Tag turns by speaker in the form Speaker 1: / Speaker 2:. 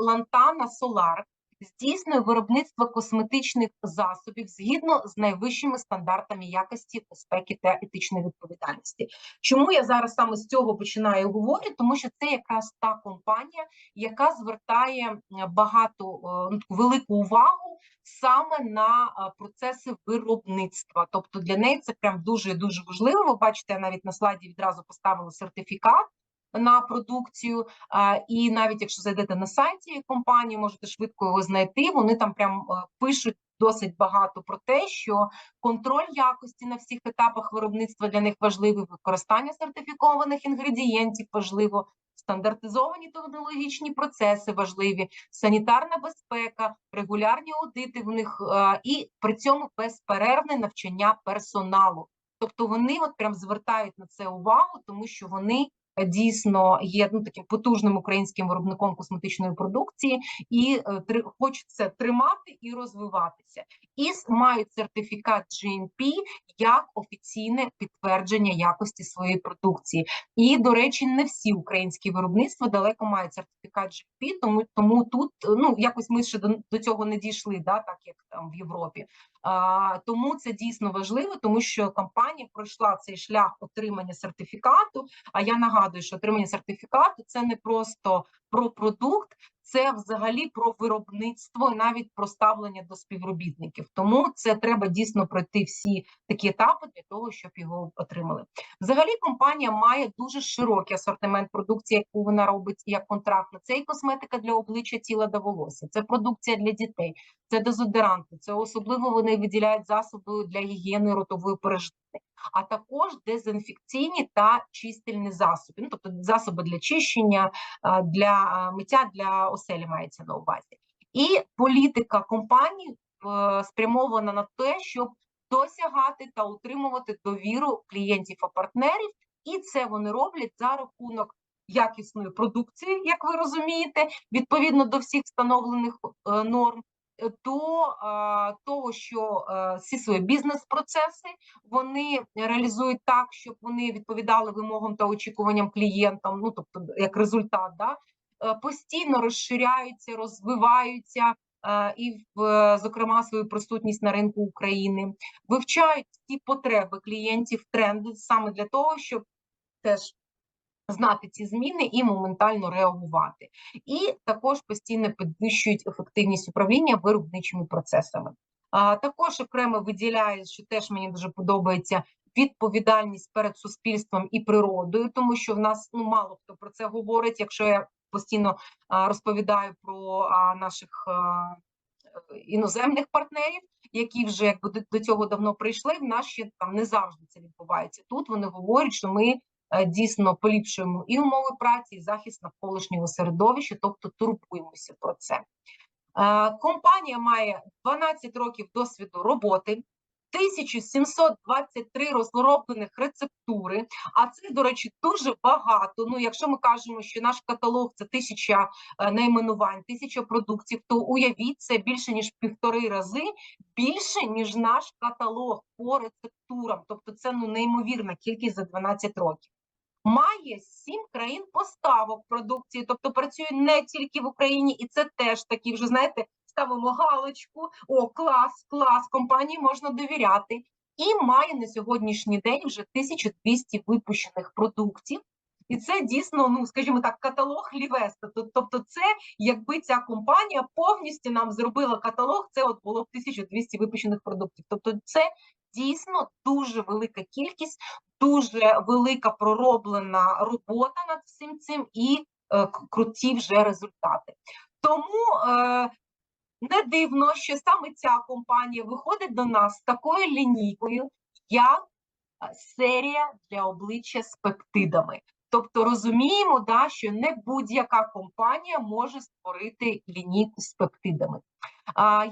Speaker 1: Лантана Солар здійснює виробництво косметичних засобів згідно з найвищими стандартами якості, безпеки та етичної відповідальності. Чому я зараз саме з цього починаю говорити? Тому що це якраз та компанія, яка звертає багато е, ну, велику увагу саме на е, процеси виробництва. Тобто для неї це прям дуже дуже важливо. Ви бачите, я навіть на слайді відразу поставила сертифікат на продукцію. І навіть якщо зайдете на сайті компанії, можете швидко його знайти. Вони там прям е, пишуть досить багато про те, що контроль якості на всіх етапах виробництва для них важливий, використання сертифікованих інгредієнтів важливо. Стандартизовані технологічні процеси важливі, санітарна безпека, регулярні аудити в них е, і при цьому безперервне навчання персоналу. Тобто вони от прям звертають на це увагу, тому що вони дійсно є ну таким потужним українським виробником косметичної продукції і е, три, хочуть тримати і розвиватися. І мають сертифікат GMP як офіційне підтвердження якості своєї продукції. І, до речі, не всі українські виробництва далеко мають сертифікат GMP, тому тому тут е, ну якось ми ще до, до цього не дійшли, да, так як там в Європі. Тому це дійсно важливо, тому що компанія пройшла цей шлях отримання сертифікату. А я нагадую, що отримання сертифікату це не просто про продукт, це взагалі про виробництво і навіть про ставлення до співробітників. Тому це треба дійсно пройти всі такі етапи для того, щоб його отримали. Взагалі, компанія має дуже широкий асортимент продукції, яку вона робить як контрактна. Це і косметика для обличчя, тіла та волосся, це продукція для дітей, це дезодоранти, це особливо вони виділяють засоби для гігієни ротової порожнини, а також дезінфекційні та чистильні засоби, ну тобто засоби для чищення, для миття для оселі мається на увазі. І політика компанії е, спрямована на те, щоб досягати та утримувати довіру клієнтів та партнерів, і це вони роблять за рахунок якісної продукції, як ви розумієте, відповідно до всіх встановлених е, норм. Е, До того, що е, всі свої бізнес-процеси вони реалізують так, щоб вони відповідали вимогам та очікуванням клієнтам. Ну тобто, як результат, да е, постійно розширяються, розвиваються і в зокрема свою присутність на ринку України, вивчають ті потреби клієнтів, тренди саме для того, щоб теж знати ці зміни і моментально реагувати, і також постійно підвищують ефективність управління виробничими процесами. А також окремо виділяю, що теж мені дуже подобається відповідальність перед суспільством і природою, тому що в нас ну мало хто про це говорить. Якщо я постійно а, розповідаю про а, наших а, іноземних партнерів, які вже якби до, до цього давно прийшли, в нас ще там не завжди це відбувається. Тут вони говорять, що ми дійсно поліпшуємо і умови праці, і захист навколишнього середовища, тобто турбуємося про це. Е, Компанія має 12 років досвіду роботи. 1723 розроблених рецептури, а це, до речі, дуже багато. Ну, якщо ми кажемо, що наш каталог це тисяча е, найменувань, тисяча продуктів, то уявіть це більше ніж півтори рази більше ніж наш каталог по рецептурам. Тобто, це ну неймовірна кількість за 12 років. Має сім країн поставок продукції, тобто працює не тільки в Україні, і це теж такі вже знаєте, ставимо галочку. О, клас, клас, компанії можна довіряти. І має на сьогоднішній день вже 1200 випущених продуктів. І це дійсно, ну скажімо так, каталог Лівеста. Тоб- Тобто, це якби ця компанія повністю нам зробила каталог, це от було б 1200 випущених продуктів. Тобто, це дійсно дуже велика кількість, дуже велика пророблена робота над всім цим і е, круті вже результати. Тому е, не дивно, що саме ця компанія виходить до нас з такою лінійкою, як е, серія для обличчя з пептидами. Тобто розуміємо, да, що не будь-яка компанія може створити лінійку з пептидами. А,